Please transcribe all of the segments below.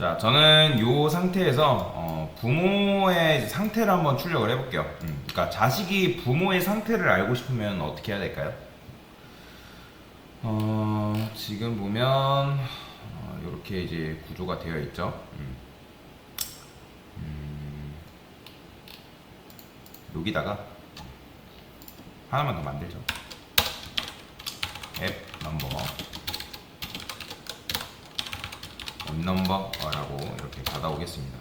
자, 저는 이 상태에서 어, 부모의 상태를 한번 출력을 해볼게요. 음, 그러니까 자식이 부모의 상태를 알고 싶으면 어떻게 해야 될까요? 어, 지금 보면 어, 이렇게 이제 구조가 되어 있죠. 음. 음, 여기다가 하나만 더 만들죠. 앱 넘버 앱 넘버라고 이렇게 받아오겠습니다.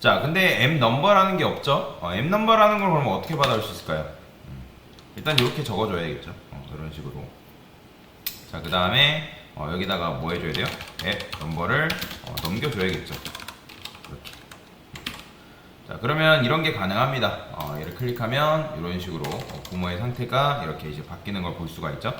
자, 근데 앱 넘버라는 게 없죠? 어, 앱 넘버라는 걸 그러면 어떻게 받아올 수 있을까요? 음, 일단 이렇게 적어줘야겠죠. 어, 이런 식으로. 자, 그 다음에 여기다가 뭐 해줘야 돼요? 앱 넘버를 어, 넘겨줘야겠죠. 이렇게. 자, 그러면 이런 게 가능합니다. 어, 얘를 클릭하면 이런 식으로 어, 부모의 상태가 이렇게 이제 바뀌는 걸 볼 수가 있죠.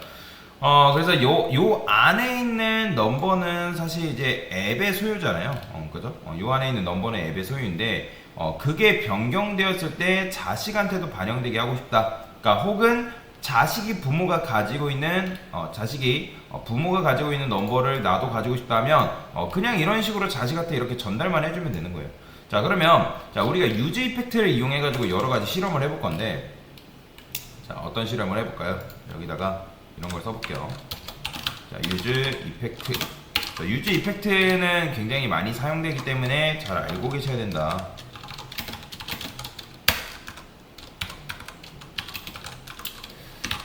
어, 그래서 요, 요 안에 있는 넘버는 사실 이제 앱의 소유잖아요. 어, 그죠? 어, 요 안에 있는 넘버는 앱의 소유인데, 어, 그게 변경되었을 때 자식한테도 반영되게 하고 싶다. 그러니까 혹은 자식이 부모가 가지고 있는, 어, 자식이 어, 부모가 가지고 있는 넘버를 나도 가지고 싶다면, 어, 그냥 이런 식으로 자식한테 이렇게 전달만 해주면 되는 거예요. 자, 그러면, 자, 우리가 유즈 이펙트를 이용해 가지고 여러 가지 실험을 해볼 건데, 자, 어떤 실험을 해볼까요? 여기다가 이런 걸 써볼게요. 자, 유즈 이펙트. 자, 유즈 이펙트는 굉장히 많이 사용되기 때문에 잘 알고 계셔야 된다.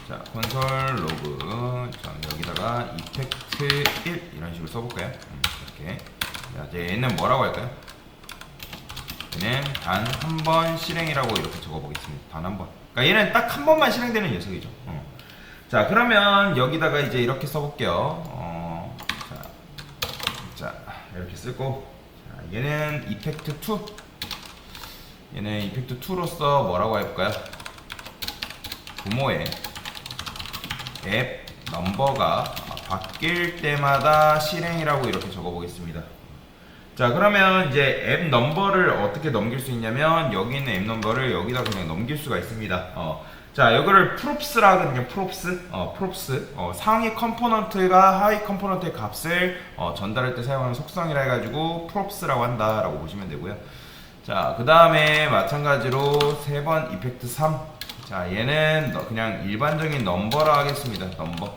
자, 콘솔 로그. 자, 여기다가 이펙트 1 이런 식으로 써볼까요? 음, 이렇게. 자, 이제 얘는 뭐라고 할까요? 얘는 단 한 번 실행이라고 이렇게 적어보겠습니다. 단 한 번. 그러니까 얘는 딱 한 번만 실행되는 녀석이죠. 어. 자, 그러면 여기다가 이제 이렇게 써볼게요. 어, 자, 자, 이렇게 쓰고, 자, 얘는 이펙트 2. 얘는 이펙트 2로서 뭐라고 해볼까요? 부모의 앱 넘버가 바뀔 때마다 실행이라고 이렇게 적어보겠습니다. 자 그러면 이제 앱 넘버를 어떻게 넘길 수 있냐면 여기 있는 앱 넘버를 여기다 그냥 넘길 수가 있습니다. 어, 자 이거를 프롭스라 하거든요. 프롭스, 어, 프롭스. 어, 상위 컴포넌트가 하위 컴포넌트의 값을 어, 전달할 때 사용하는 속성이라 해가지고 프롭스라고 한다라고 보시면 되고요. 자 그 다음에 마찬가지로 세 번 이펙트 3. 자 얘는 너- 그냥 일반적인 넘버라 하겠습니다. 넘버.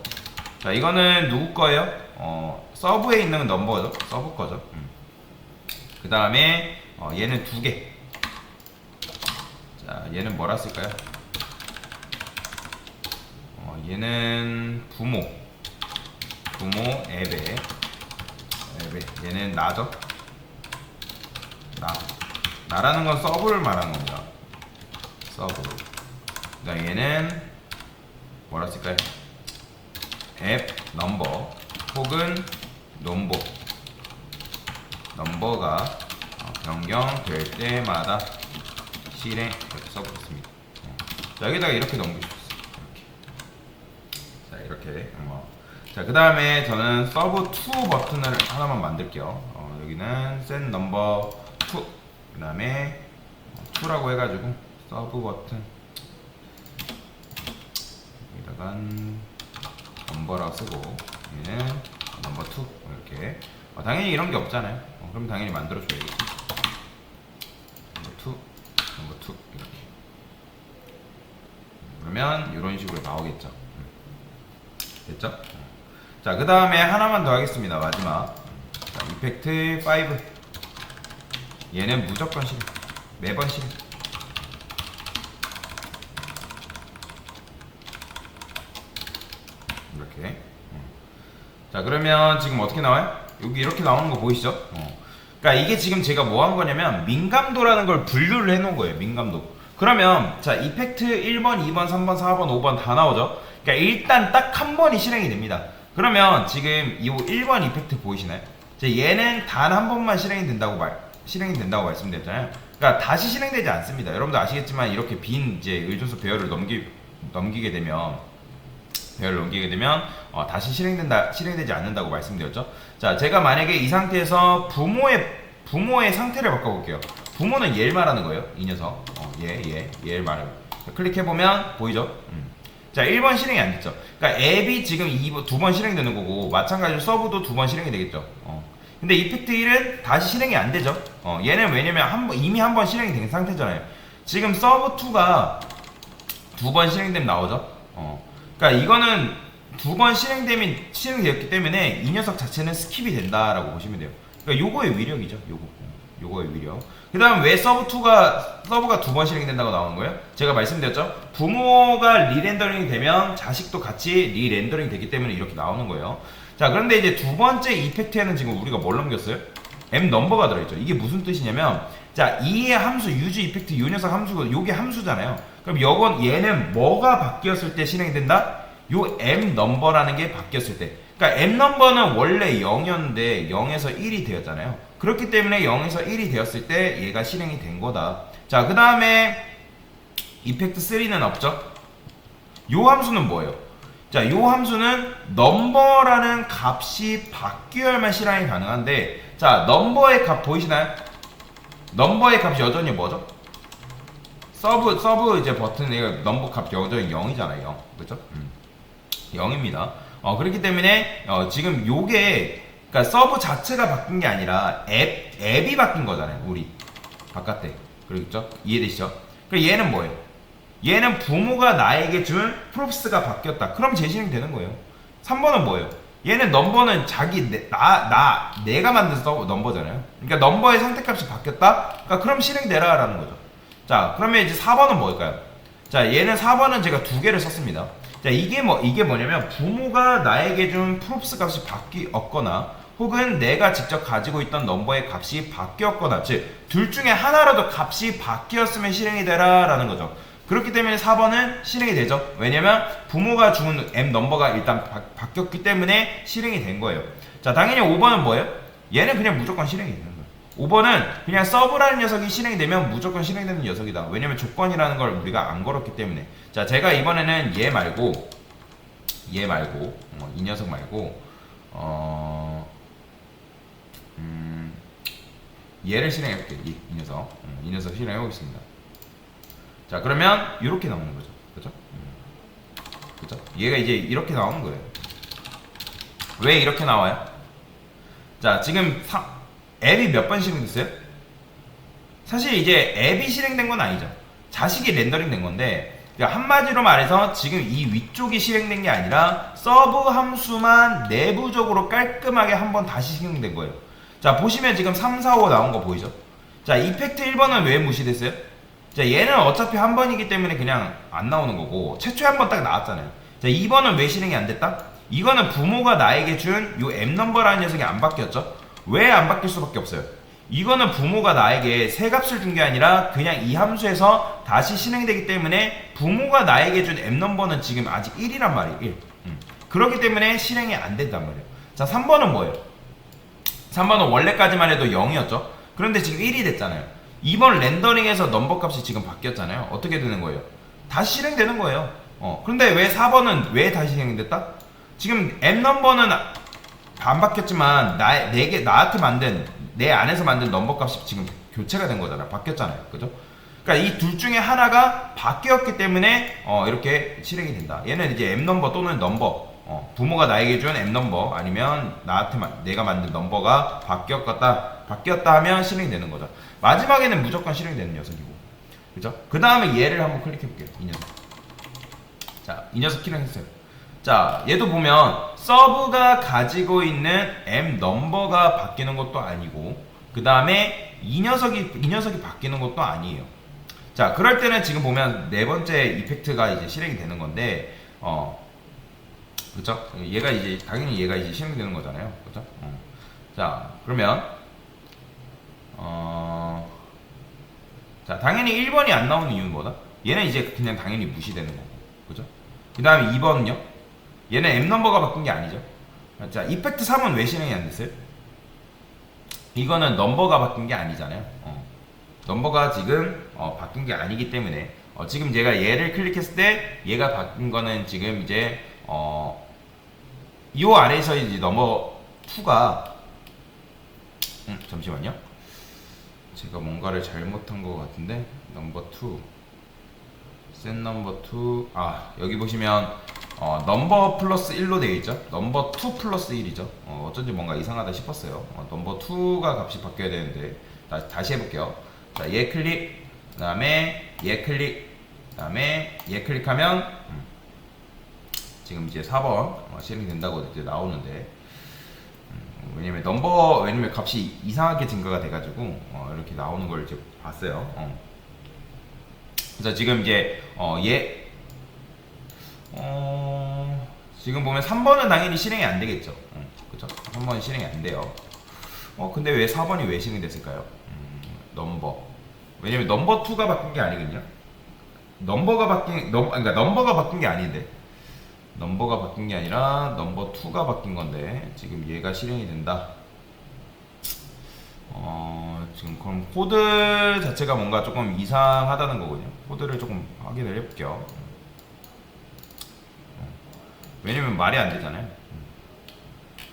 자 이거는 누구 거예요? 어, 서브에 있는 넘버죠. 서브 거죠. 음. 그 다음에 어, 얘는 두 개. 자, 얘는 뭐라 쓸까요? 어, 얘는 부모. 부모 앱에 앱에 얘는 나죠? 나. 나라는 건 서브를 말하는 겁니다. 서브. 그다음 얘는 뭐라 쓸까요? 앱 넘버 혹은 넘버. 넘버가 어, 변경될 때마다 실행 이렇게 써보겠습니다. 어. 자, 여기다가 이렇게 있어요. 이렇게. 어. 자, 그 다음에 저는 서브 2 버튼을 하나만 만들게요. 어, 여기는 set number 2. 그 다음에 2라고 해가지고 서브 버튼. 여기다가 넘버라고 쓰고 얘는 넘버 2 이렇게 어, 당연히 이런 게 없잖아요. 어, 그럼 당연히 만들어줘야겠지. 넘버 2, 넘버 2 이렇게. 그러면 이런 식으로 나오겠죠. 음. 됐죠? 어. 자, 그 다음에 하나만 더 하겠습니다. 마지막. 자, 이펙트 5. 얘는 무조건 실행. 매번 실행. 이렇게. 어. 자 그러면 지금 어떻게 나와요? 여기 이렇게 나오는 거 보이시죠? 어. 그러니까 이게 지금 제가 뭐 한 거냐면 민감도라는 걸 분류를 해 놓은 거예요 민감도 그러면 자 이펙트 1번 2번 3번 4번 5번 다 나오죠 그러니까 일단 딱 한 번이 실행이 됩니다 그러면 지금 이 1번 이펙트 보이시나요? 자, 얘는 단 한 번만 실행이 된다고 말 실행이 된다고 말씀드렸잖아요 그러니까 다시 실행되지 않습니다 여러분도 아시겠지만 이렇게 빈 이제 의존수 배열을 넘기 넘기게 되면 배열을 넘기게 되면 어, 다시 실행된다 실행되지 않는다고 말씀드렸죠. 자, 제가 만약에 이 상태에서 부모의 부모의 상태를 바꿔볼게요. 부모는 얘를 말하는 거예요. 이 녀석. 어, 얘, 얘, 얘를 말해요. 자, 클릭해 보면 보이죠? 음. 자, 1번 실행이 안 됐죠. 그러니까 앱이 지금 2번, 두 번 실행되는 거고, 마찬가지로 서브도 두 번 실행이 되겠죠. 어. 근데 이펙트 1은 다시 실행이 안 되죠. 어, 얘는 왜냐면 한 번, 이미 한 번 실행이 된 상태잖아요. 지금 서브 2가 두 번 실행되면 나오죠. 어. 그러니까 이거는 두 번 실행되면 실행되었기 때문에 이 녀석 자체는 스킵이 된다라고 보시면 돼요. 그러니까 요거의 위력이죠. 요거. 어, 요거의 위력. 그 다음 왜 서브 2가 서브가 두 번 실행된다고 나오는 거예요? 제가 말씀드렸죠. 부모가 리렌더링이 되면 자식도 같이 리렌더링 되기 때문에 이렇게 나오는 거예요. 자, 그런데 이제 두 번째 이펙트에는 지금 우리가 뭘 넘겼어요? m 넘버가 들어있죠. 이게 무슨 뜻이냐면 자, 이의 함수 유즈 이펙트 요 녀석 함수가 요게 함수잖아요. 그럼 요건 얘는 뭐가 바뀌었을 때 실행이 된다? 요 m 넘버라는 게 바뀌었을 때. 그러니까 m 넘버는 원래 0이었는데 0에서 1이 되었잖아요. 그렇기 때문에 0에서 1이 되었을 때 얘가 실행이 된 거다. 자, 그 다음에 이펙트 3는 없죠? 요 함수는 뭐예요? 자, 요 함수는 넘버라는 값이 바뀌어야만 실행이 가능한데 자, 넘버의 값 보이시나요? 넘버의 값이 여전히 뭐죠? 서브 서브 이제 버튼 이거 넘버 값 여전히 0이잖아요. 0. 그렇죠? 음. 0입니다. 어, 그렇기 때문에 어, 지금 요게 그러니까 서브 자체가 바뀐 게 아니라 앱 앱이 바뀐 거잖아요. 우리 바깥에. 그렇죠? 이해되시죠? 그럼 얘는 뭐예요? 얘는 부모가 나에게 준 프롭스가 바뀌었다. 그럼 재실행 되는 거예요. 3번은 뭐예요? 얘는 넘버는 자기 내, 나, 나 내가 만든 서버 넘버잖아요. 그러니까 넘버의 선택값이 바뀌었다. 그러니까 그럼 실행되라라는 거죠. 자, 그러면 이제 4번은 뭘까요? 자, 얘는 4번은 제가 두 개를 썼습니다. 자, 이게 뭐 이게 뭐냐면 부모가 나에게 준 프롭스 값이 바뀌었거나 혹은 내가 직접 가지고 있던 넘버의 값이 바뀌었거나 즉 둘 중에 하나라도 값이 바뀌었으면 실행이 되라 라는 거죠. 그렇기 때문에 4번은 실행이 되죠. 왜냐면 부모가 준 M 넘버가 일단 바, 뀌었기 때문에 실행이 된 거예요. 자, 당연히 5번은 뭐예요? 얘는 그냥 무조건 실행이 되는 거예요. 5번은 그냥 서브라는 녀석이 실행이 되면 무조건 실행되는 녀석이다. 왜냐면 조건이라는 걸 우리가 안 걸었기 때문에. 자, 제가 이번에는 얘 말고 얘 말고 어, 이 녀석 말고 어 음, 얘를 실행해볼게요. 이, 이 녀석. 음, 이 녀석 실행해보겠습니다. 자, 그러면 이렇게 나오는 거죠. 그죠? 음. 그죠? 얘가 이제 이렇게 나오는 거예요. 왜 이렇게 나와요? 자, 지금 사, 앱이 몇 번 실행됐어요? 사실 이제 앱이 실행된 건 아니죠. 자식이 렌더링 된 건데, 그러니까 한마디로 말해서 지금 이 위쪽이 실행된 게 아니라 서브 함수만 내부적으로 깔끔하게 한번 다시 실행된 거예요. 자, 보시면 지금 3, 4, 5 나온 거 보이죠? 자, 이펙트 1번은 왜 무시됐어요? 자, 얘는 어차피 한 번이기 때문에 그냥 안 나오는 거고, 최초에 한 번 딱 나왔잖아요. 자, 2번은 왜 실행이 안 됐다? 이거는 부모가 나에게 준 요 M넘버라는 녀석이 안 바뀌었죠? 왜 안 바뀔 수밖에 없어요? 이거는 부모가 나에게 새 값을 준 게 아니라 그냥 이 함수에서 다시 실행되기 때문에 부모가 나에게 준 M넘버는 지금 아직 1이란 말이에요. 1. 음. 그렇기 때문에 실행이 안 된단 말이에요. 자, 3번은 뭐예요? 3번은 원래까지만 해도 0이었죠? 그런데 지금 1이 됐잖아요. 2번 렌더링에서 넘버 값이 지금 바뀌었잖아요. 어떻게 되는 거예요? 다시 실행되는 거예요. 어. 그런데 왜 4번은 왜 다시 실행됐다? 지금 M 넘버는 안 바뀌었지만 나 내게 나한테 만든 내 안에서 만든 넘버 값이 지금 교체가 된 거잖아요. 바뀌었잖아요. 그죠? 그러니까 이 둘 중에 하나가 바뀌었기 때문에 어, 이렇게 실행이 된다. 얘는 이제 M 넘버 또는 넘버 어, 부모가 나에게 준 M 넘버 아니면 나한테 마, 내가 만든 넘버가 바뀌었다 바뀌었다 하면 실행이 되는 거죠. 마지막에는 무조건 실행이 되는 녀석이고, 그죠? 그 다음에 얘를 한번 클릭해 볼게요. 이 녀석. 자, 이 녀석 실행했어요. 자, 얘도 보면 서브가 가지고 있는 M 넘버가 바뀌는 것도 아니고, 그 다음에 이 녀석이 이 녀석이 바뀌는 것도 아니에요. 자, 그럴 때는 지금 보면 네 번째 이펙트가 이제 실행이 되는 건데, 어, 그죠? 얘가 이제 당연히 얘가 이제 실행되는 거잖아요, 그죠? 어. 자, 그러면 어, 자 당연히 1번이 안 나오는 이유는 뭐다? 얘는 이제 그냥 당연히 무시되는 거고, 그죠? 그 다음에 2번은요? 얘는 M 넘버가 바뀐 게 아니죠. 자, 이펙트 3은 왜 실행이 안 됐어요? 이거는 넘버가 바뀐 게 아니잖아요. 어. 넘버가 지금 어, 바뀐 게 아니기 때문에 어, 지금 제가 얘를 클릭했을 때 얘가 바뀐 거는 지금 이제 어, 이 아래에서 이제 넘버 2가 음, 잠시만요. 제가 뭔가를 잘못한 것 같은데 넘버 2 set number 2. 아, 여기 보시면 어, 넘버 플러스 1로 되어 있죠. 넘버 2 플러스 1이죠. 어, 어쩐지 뭔가 이상하다 싶었어요. 어, 넘버 2가 값이 바뀌어야 되는데 다, 다시 해볼게요. 자, 얘 클릭, 그 다음에 얘 클릭, 그 다음에 얘 클릭하면 음, 지금 이제 4번 어, 실행된다고 이제 나오는데 음, 왜냐면 넘버 왜냐면 값이 이상하게 증가가 돼가지고 어, 이렇게 나오는 걸 이제 봤어요. 어. 그래서 지금 이제 어, 얘 어, 지금 보면 3번은 당연히 실행이 안 되겠죠. 어, 그죠? 3번이 실행이 안 돼요. 어, 근데 왜 4번이 왜 실행이 됐을까요? 음, 넘버. 왜냐면 넘버 2가 바뀐 게 아니거든요. 넘버가 바뀐, 넘, 그러니까 넘버가 바뀐 게 아닌데. 넘버가 바뀐 게 아니라 넘버 2가 바뀐 건데 지금 얘가 실행이 된다. 어, 지금 그럼 코드 자체가 뭔가 조금 이상하다는 거거든요. 코드를 조금 확인을 해볼게요. 왜냐면 말이 안 되잖아요.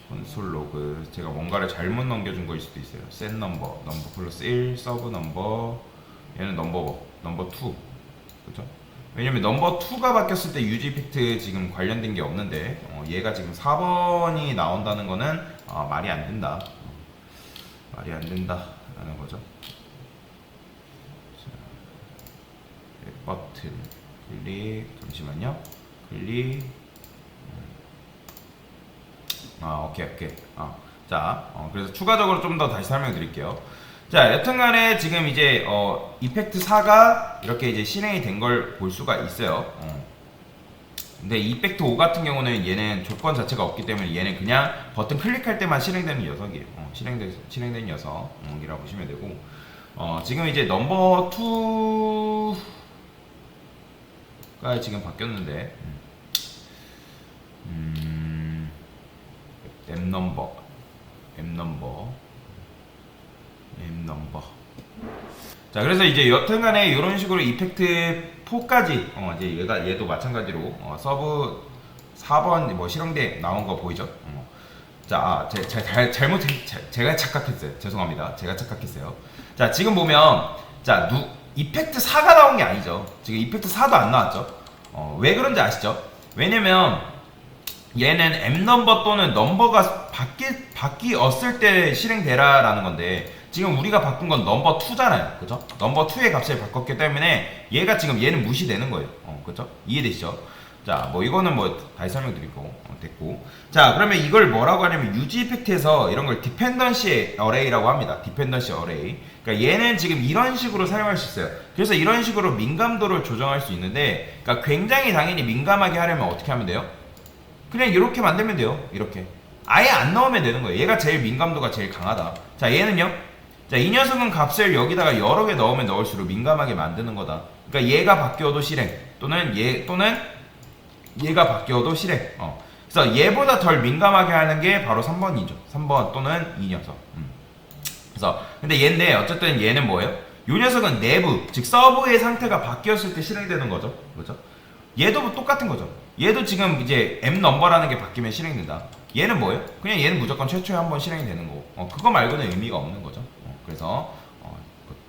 콘솔 로그 제가 뭔가를 잘못 넘겨준 거일 수도 있어요. set 넘버 넘버 플러스 1 서브 넘버 얘는 넘버 넘버 2 그죠? 왜냐면 넘버 2가 바뀌었을 때 유지 이펙트 지금 관련된 게 없는데 어, 얘가 지금 4번이 나온다는 거는 어, 말이 안 된다. 어, 말이 안 된다라는 거죠. 자, 네, 버튼 클릭 잠시만요. 클릭 아 오케이 오케이 어, 자 어, 그래서 추가적으로 좀 더 다시 설명드릴게요 자 여튼간에 지금 이제 어, 이펙트 4가 이렇게 이제 실행이 된 걸 볼 수가 있어요. 어. 근데 이펙트 5 같은 경우는 얘는 조건 자체가 없기 때문에 얘는 그냥 버튼 클릭할 때만 실행되는 녀석이에요. 어, 실행된, 실행된 녀석이라고 보시면 되고. 어, 지금 이제 넘버 2가 지금 바뀌었는데. 음, M 넘버, M 넘버, M 넘버. 자, 그래서 이제 여튼간에 이런 식으로 이펙트 4까지, 어, 이제 얘가 얘도 마찬가지로 어, 서브 4번 뭐 실행대 나온 거 보이죠? 어. 자, 아, 제, 제, 잘, 잘못, 제, 제가 착각했어요. 죄송합니다. 제가 착각했어요. 자, 지금 보면, 자, 누, 이펙트 4가 나온 게 아니죠. 지금 이펙트 4도 안 나왔죠. 어, 왜 그런지 아시죠? 왜냐면, 얘는 M 넘버 또는 넘버가 바뀌, 바뀌었을 때 실행되라라는 건데 지금 우리가 바꾼 건 넘버 2잖아요 그죠? 넘버 2의 값을 바꿨기 때문에 얘가 지금 얘는 무시되는 거예요 어, 그죠? 이해되시죠? 자 뭐 이거는 뭐 다시 설명드리고 어, 됐고 자 그러면 이걸 뭐라고 하냐면 유지 이펙트에서 이런 걸 디펜던시 어레이라고 합니다 디펜던시 어레이 그러니까 얘는 지금 이런 식으로 사용할 수 있어요 그래서 이런 식으로 민감도를 조정할 수 있는데 그러니까 굉장히 당연히 민감하게 하려면 어떻게 하면 돼요? 그냥 이렇게 만들면 돼요. 이렇게. 아예 안 넣으면 되는 거예요. 얘가 제일 민감도가 제일 강하다. 자, 얘는요? 자, 이 녀석은 값을 여기다가 여러 개 넣으면 넣을수록 민감하게 만드는 거다. 그러니까 얘가 바뀌어도 실행. 또는 얘, 또는 얘가 바뀌어도 실행. 어. 그래서 얘보다 덜 민감하게 하는 게 바로 3번이죠. 3번 또는 이 녀석. 음. 그래서, 근데 얘인데, 어쨌든 얘는 뭐예요? 이 녀석은 내부, 즉 서버의 상태가 바뀌었을 때 실행되는 거죠. 그죠? 얘도 뭐 똑같은 거죠. 얘도 지금 이제 M 넘버라는 게 바뀌면 실행된다. 얘는 뭐예요? 그냥 얘는 무조건 최초에 한 번 실행이 되는 거고. 어, 그거 말고는 의미가 없는 거죠. 어, 그래서 어,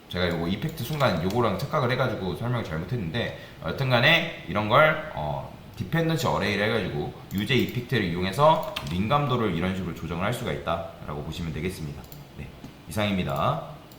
제가 요거 이펙트 순간 요거랑 착각을 해가지고 설명을 잘못했는데 어, 여튼간에 이런 걸 어, 디펜던시 어레이를 해가지고 유제 이펙트를 이용해서 민감도를 이런 식으로 조정을 할 수가 있다라고 보시면 되겠습니다. 네, 이상입니다.